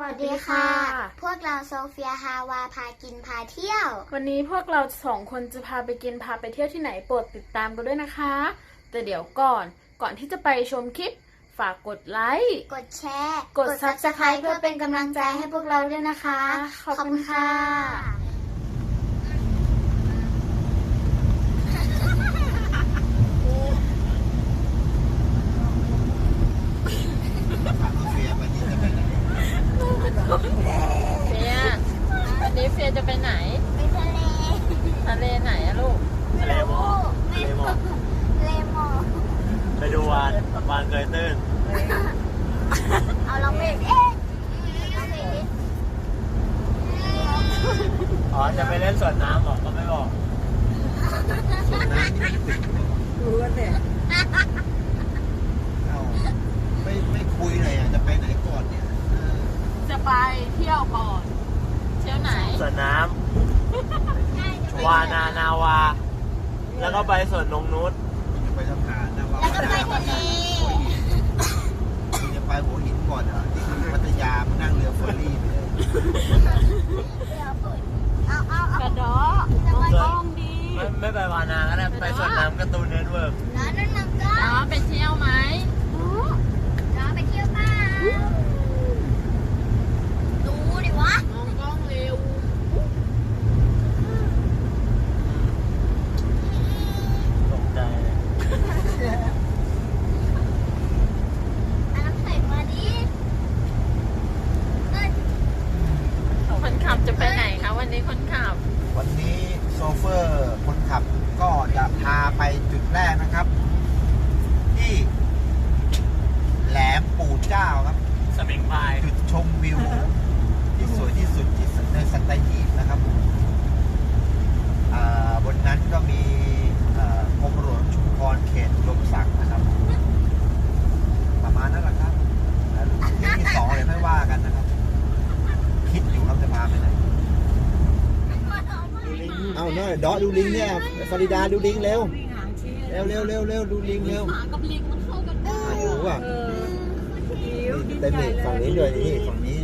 สวัสดีค่ะ พวกเราโซเฟียฮาวาพากินพาเที่ยว วันนี้พวกเราสองคนจะพาไปกินพาไปเที่ยวที่ไหนโปรดติดตามกันด้วยนะคะ แต่เดี๋ยวก่อนก่อนที่จะไปชมคลิป ฝากกดไลค์ กดแชร์ กด Subscribe เพื่อเป็นกำลังใจให้พวกเราด้วยนะคะ ขอบคุณค่ะ เฟียวันนี้เฟียจะไปไหน ไปทะเล ทะเลไหนอะลูก ทะเลหมอก ไม่ ทะเลหมอก เลหมอก ไปดูวานวานเกยตื้น เอาลองเพลงเอ๊ะลองเพลงดิ อ๋อ จะไปเล่นสวนน้ำเหรอก็ไม่บอก เอ้าไม่ไม่คุยเลยอะ จะไปไหนก่อนเนี่ยเออ จะไปเที่ยวก่อน เที่ยวไหน สวนน้ำวานานาวา แล้วก็ไปสวนนงนุชจะไปทำงานนะว่าแล้วก็ไปทะเลคุณจะไปหัวหินก่อนเหรอที่พัทยามานั่งเรือเฟอร์รี่ไปเลยเอาเอาเอากระดอจะไปกล้องดี ไม่ไม่ไปวานาก็ได้ไปสวนน้ำการ์ตูนเน็ตเวิร์กแล้วนั่นมันก็อ๋อไปเที่ยวไหม แล้วไปเที่ยวเปล่าดูดิวะ มองกล้องเร็ว ตกใจเลย เอาน้ำแข็งมาดิเอ้ย คนขับจะไปไหนคะวันนี้คนขับ วันนี้โซเฟอร์คนขับก็จะพาไปจุดแรกนะครับ ที่แหลมปู่เจ้าครับ สมิงพราย จุดชมวิว ที่สวยที่สุดที่สุดในสัตหีบนะครับอ่าบนนั้นก็มีเอ่อกรมหลวงชุมพรเขตลมศักดิ์นะครับ ประมาณนั้นแหละครับแล้วที่ที่สองเลยไม่ว่ากันนะครับ คิดอยู่ครับจะพาไปไหนเอาเนอะดอดูลิงเนี่ยฟาริดาดูลิงเร็วเร็วเร็วเร็วเร็วดูลิงเร็วหมากับลิงมันเข้ากันได้อะอยู่ว่ะเออนี่เต็มนี่ฝั่งนี้ด้วยนี่ฝั่งนี้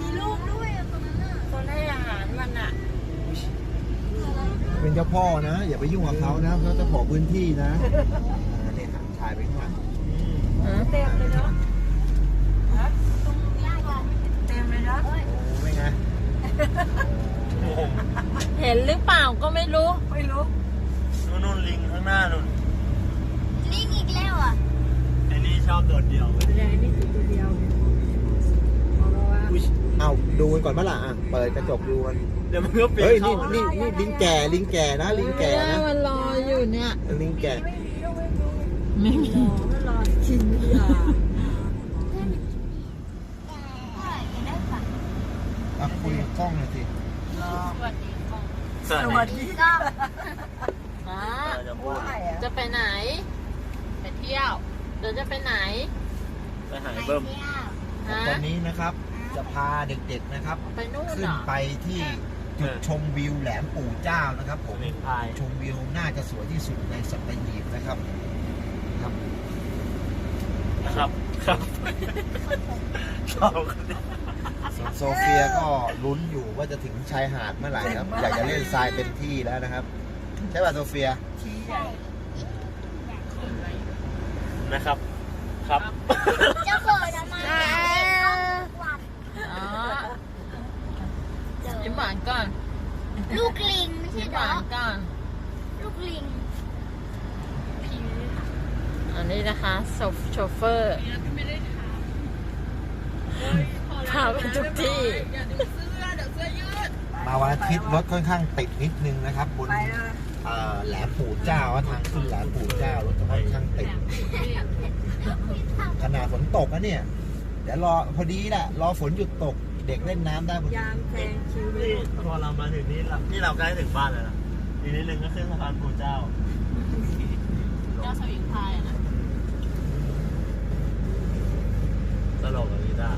มีลูกด้วยอะตรงนั้นน่ะคนให้อาหารมันอะเป็นเจ้าพ่อนะ อย่าไปยุ่งกับเขานะเขาเจ้าของพื้นที่นะอ่าเนี่ยครับถ่ายไปข้างหลังเต็มเลยเนาะโอ้ไม่ไงโอ้โหเห็นหรือเปล่าก็ไม่รู้นู่นนู่นลิงข้างหน้านู่นลิงอีกแล้วอะไอ้นี่ชอบโดดเดี่ยวเลยอุ๊ยเอาดูกันก่อนเมื่อไหร่อะเปิดกระจกดูกันเดี๋ยวมันก็ปีนเฮ้ยเข้านี่นี่นี่ลิงแก่ลิงแก่นะลิงแก่นะ มันรออยู่เนี่ย ลิงแก่ไม่มีอะคุยกับกล้องหน่อยสิ สวัสดีค่ะ สวัสดีก็มาจะพูดจะไปไหน ไปเที่ยว เดี๋ยวจะไปไหน ไปหายเบิ้มฮะตอนนี้นะครับ จะพาเด็กๆนะครับ ไปนู่นขึ้เหนรอไปที่จุดชมวิวแหลมปู่เจ้านะครับผสมมิงพรายชมวิวน่าจะสวยที่สุดในสัตหีบนะครับครับนะครับ ครับชอบส่วน โซเฟียก็ลุ้นอยู่ว่าจะถึงชายหาดเมื่อไหร่ครับ อยากจะเล่นทรายเต็มที่แล้วนะครับ ใช่ป่ะโซเฟียนะครับ ครับจะเปิดทำไมหวัดอ๋อยิ้มหวานก่อน ลูกลิงไม่ใช่ยิ้มดหอวานกก่อน ลูกลิงอันนี้นะคะโซโชเฟอร์พา ไปทุกที่ มาวันอาทิตย์รถค่อนข้างติดนิดนึงนะครับบนเอ่อแหลมปู่เจ้าทางขึ้นแหลมปู่เจ้ารถจะค่อนข้างติดขนาดฝนตกนะเนี่ยเดี๋ยวรอพอดีแหละรอฝนหยุดตกเด็กเล่นน้ำได้พอดีนี่พอเรามาถึงนี่เรานี่เราใกล้ถึงบ้านแล้วนะอีกนิดนึงก็ขึ้นสะพานปู่เจ้า เจ้าสวิงพายนะตลกกับพี่ต้า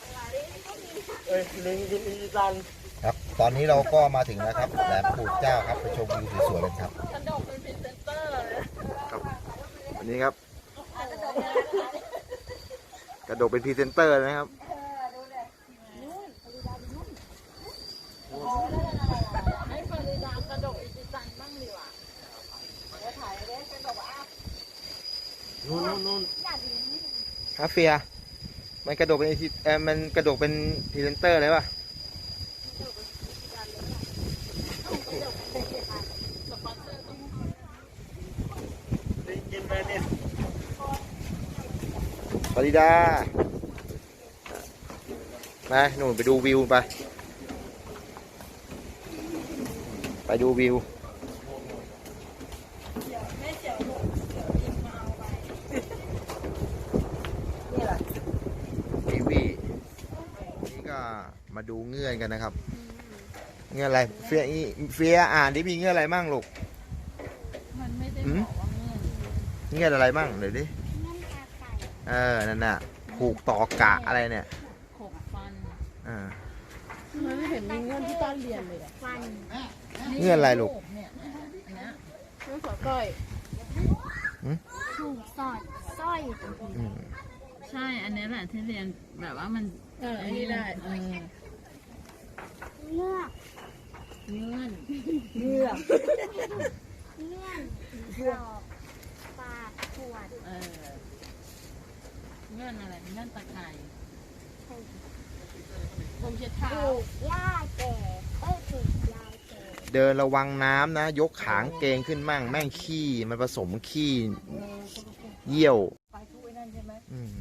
เอ้ย ลิงกินอีจันครับ ตอนนี้เราก็มาถึงแล้วครับแหลมปู่เจ้าครับไปชมวิวสวยๆกันครับ กระดกเป็นพรีเซนเตอร์เลยวันนี้ครับ กระโดดเป็นพรีเซนเตอร์นะครับ ให้ฟาริดากระโดดอิจิตันบ้างดีกว่านู่นนู่นนู่นฮาเฟีย มันกระโดดเป็นเออมันกระโดดเป็นพรีเซนเตอร์เลยป่ะได้ยินไหมเนี่ยฟาริดาไปหนูไปดูวิวไป ไปดูวิว ทีวีนี่ก็มา ดูเงื่อนกันนะครับ เงื่อนอะไร เฟียอีเฟียอ่านดิมีเงื่อนอะไรมั่งลูก มันไม่ได้หืมบอกว่าเงื่อนเงื่อนอะไรมั่งเดี๋ยวดินั่นกาไก่เออ นั่นน่ะ ผูกต่อกะอะไรเนี่ย ขบฟันอ่า มันไม่เห็นมีเงื่อนที่ต้านเรียนเลยอะฟันเงื่อนอะไรลูก เนี่ยอันเนี้ยน้องสาวก้อยถูกสอดสร้อยอืมใช่ อันเนี้ยแหละที่เรียนแบบว่ามัน เอออันนี้ได้ เออ เลือกเงื่อนเลื่อนกรอบปากขวดเออเงื่อนอะไรเงื่อนตะไคร่ผมเช็ดเท้าถูกหญ้าแก่เอ้ยถูกยายแก่เดินระวังน้ำนะ ยกขางเกงขึ้นมั่ง แม่งขี้มันผสมขี้เยี่ยวอืม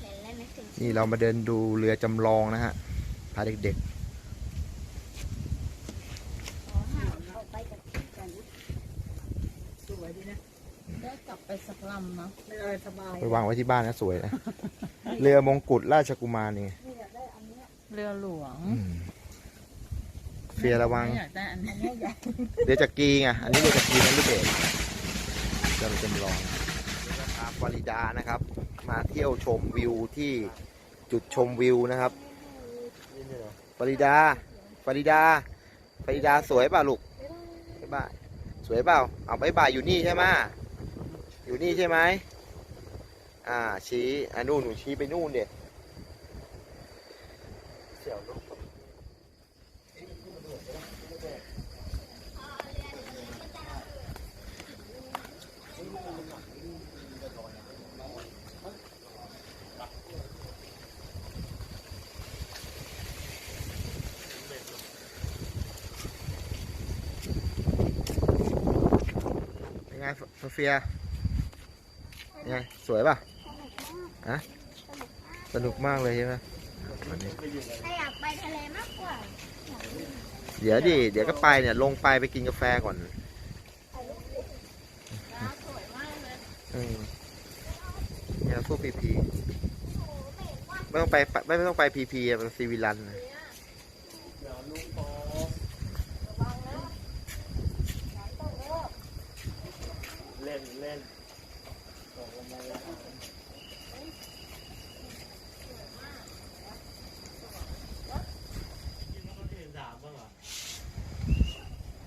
เห็นแล้วนึกถึง นี่เรามาเดินดูเรือจำลองนะฮะพาเด็กได้กลับ ไปสักลำเนาะๆไปวางไว้ที่บ้านนะสวยนะ เรือมงกุฎราชกุมารนี่ไงเรือหลวงอืมเฟียระวัง ไม่อยากได้อันนี้เรือจักรีไง อันนี้เรือจักรีนั่นหรือเปล่าจะจำลองพาฟาริดานะครับ มาเที่ยวชมวิวที่จุดชมวิวนะครับฟาริดาฟาริดาฟาริดาสวยเปล่าลูกบ๊ายบายสวยเปล่า เอาบายบายอยู่นี่ใช่ไหม อยู่นี่ใช่ไหมอ่าชี้อ่านู่นหนูชี้ไปนู่นเด็ดเสี่ยวลูกเป็นไงโซเฟีย ไงสวยป่ะฮะสนุกมากเลยใช่ไหมวันนี้ถ้าอยากไปทะเลมากกว่า เดี๋ยวดิ เดี๋ยวก็ไปเนี่ย ลงไปไปกินกาแฟก่อนอืมเนี่ยพวกพีพีไม่ต้องไปไม่ไม่ต้องไปพีพีมันซีวิลันนะ เล่นเล่น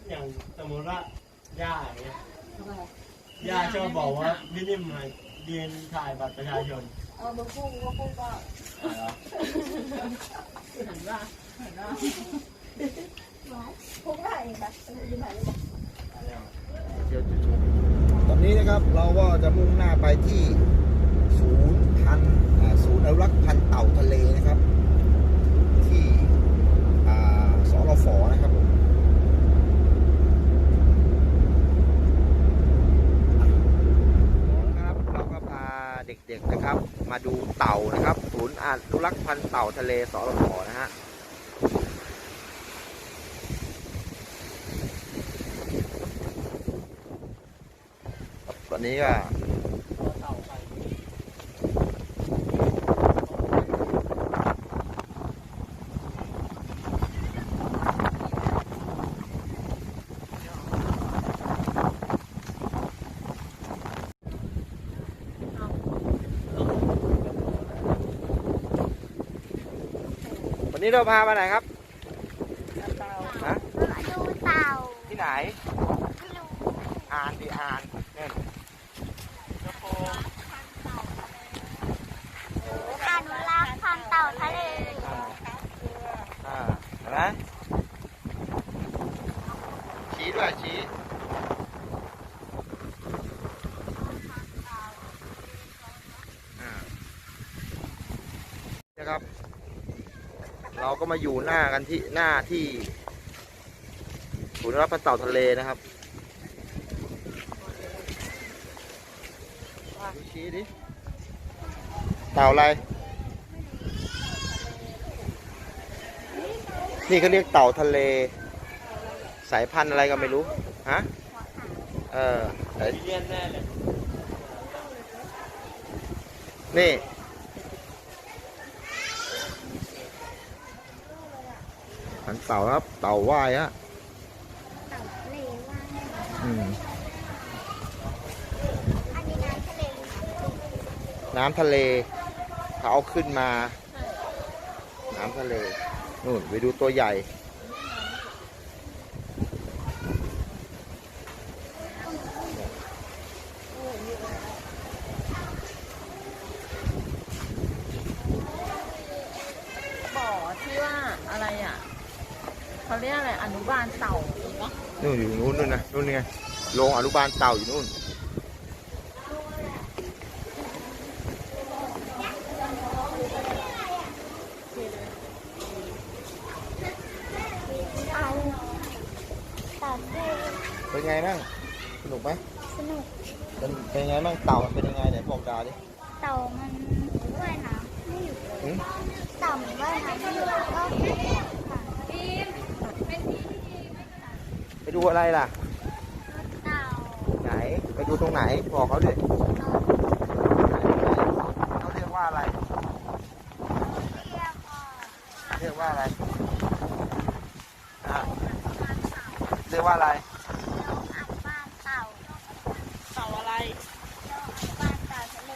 อย่างสมมติว่าย่าอย่างเงี้ยย่าชอบบอกว่าพี่นิ่มมาเรียนถ่ายบัตรประชาชนเออมึงพูดมึงก็พูดว่าอ๋อเหรอเห็นว่าเห็นว่า ตอนนี้นะครับเราก็จะมุ่งหน้าไปที่ศูนย์พันศูนย์อนุรักษ์พันเต่าทะเลนะครับ ที่อ่าสรฟนะครับผมครับเราก็พาเด็กๆนะครับ มาดูเต่านะครับ ศูนย์อนุรักษ์พันเต่าทะเลสรฟนะฮะ ตอนนี้ก็วันนี้เราพามาไหนครับฮะมาดูเต่าที่ไหนไม่รู้อ่านดิ อนุรักษ์พันเต่าทะเล อ่นไชี้ด้วยชี้นะครับ เราก็มาอยู่หน้ากันที่หน้าที่ศูนย์รับพันเต่าทะเลนะครับ ชี้ดิ เต่าอะไร นี่เขาเรียกเต่าทะเล สายพันธุ์อะไรก็ไม่รู้ ฮะ เออแต่เรียนแน่เลยนี่หันเต่าครับ เต่าว่ายฮะ เต่าทะเลว่างอืม อันนี้น้ำทะเล น้ำทะเลเขาเอาขึ้นมา น้ำทะเลนู่นไปดูตัวใหญ่บ่อที่ว่าอะไรอะเขาเรียกอะไรอนุบาลเต่าเนาะนู่นอยู่นู้นนู่นนะนู่นไงโรงอนุบาลเต่าอยู่นู่น เอาเต่าทะเล เป็นไงบ้างสนุกไหม สนุก เป็นเป็นไงบ้างเต่ามันเป็นยังไงไหนบอกดาดิเต่ามันว่ายน้ำไม่หยุดเลยหืมเต่ามันว่ายน้ำไม่หยุดก็แข็งค่ะไปดูอะไรล่ะ เต่าไหน ไปดูตรงไหน บอกเขาดิเขาเรียกว่าอะไรเรียกว่าเรียกว่าอะไรอะเรียกว่าอะไร อันบ้านเต่า เต่าอะไร บ้านเต่าทะเล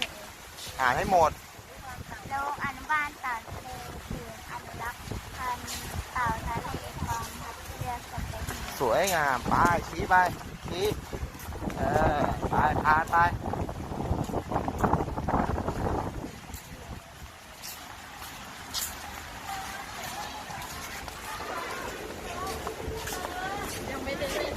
อ่านให้หมดโลกอนุบาลเต่าทะเลคืออนุรักษ์พันธุ์เต่าทะเลกองทัพเรือสัตหีบ สวยงาม ไป ชี้ไป ชี้ เออ ไป พานไป ยังไม่ได้เล่น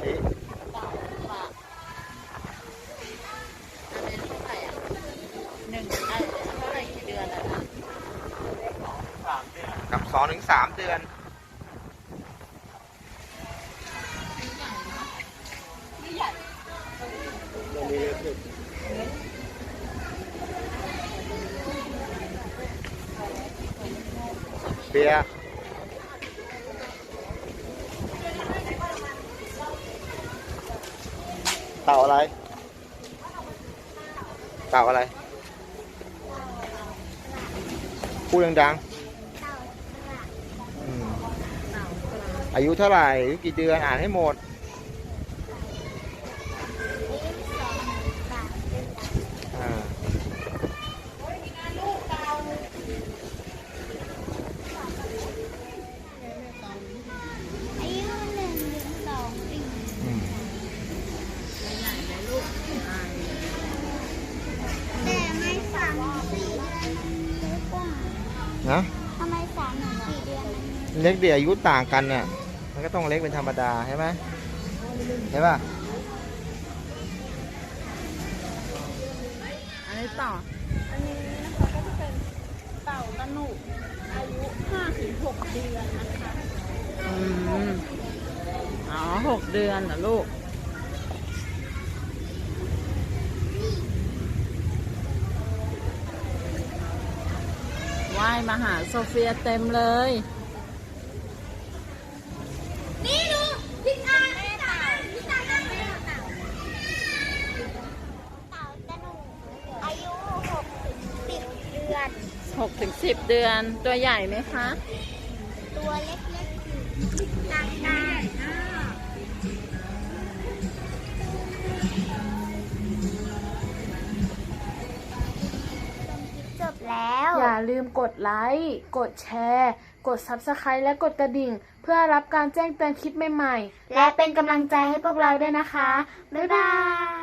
ชี้ เต่าป่ะอันนี้เท่าไหร่อะหนึ่งไอ้เท่าไหร่กี่เดือนอะนะ สามเดือน กับสองถึงสามเดือน ตัวนี้เล็กสุด เบียร์เต่าอะไร เต่าอะไร พูดดังเต่าฉลาดๆอืมอายุเท่าไหร่อายุกี่เดือน อ่านให้หมด เล็กเดียวอายุต่างกันเนี่ยมันก็ต้องเล็กเป็นธรรมดาใช่ไหมใช่ป่ะอันนี้ต่อ อันนี้นะคะก็จะเป็นเต่าตะหนุอายุห้าถึงหกเดือนนะคะอืมอ๋อหกเดือนเหรอลูกว่ายมาหาโซเฟียเต็มเลย นี่ดูพี่ตาพี่ตาพี่ตาได้ไหมเต่าเต่าตะหนูอายุหกถึงสิบเดือน หกถึงสิบเดือนตัวใหญ่ไหมคะ ตัวเล็กๆอยู่กลางกลางจบแล้ว อย่าลืมกดไลค์ กดแชร์ กด Subscribe และกดกระดิ่ง เพื่อรับการแจ้งเตือนคลิปใหม่ ๆ และเป็นกำลังใจให้พวกเราด้วยนะคะ บ๊ายบาย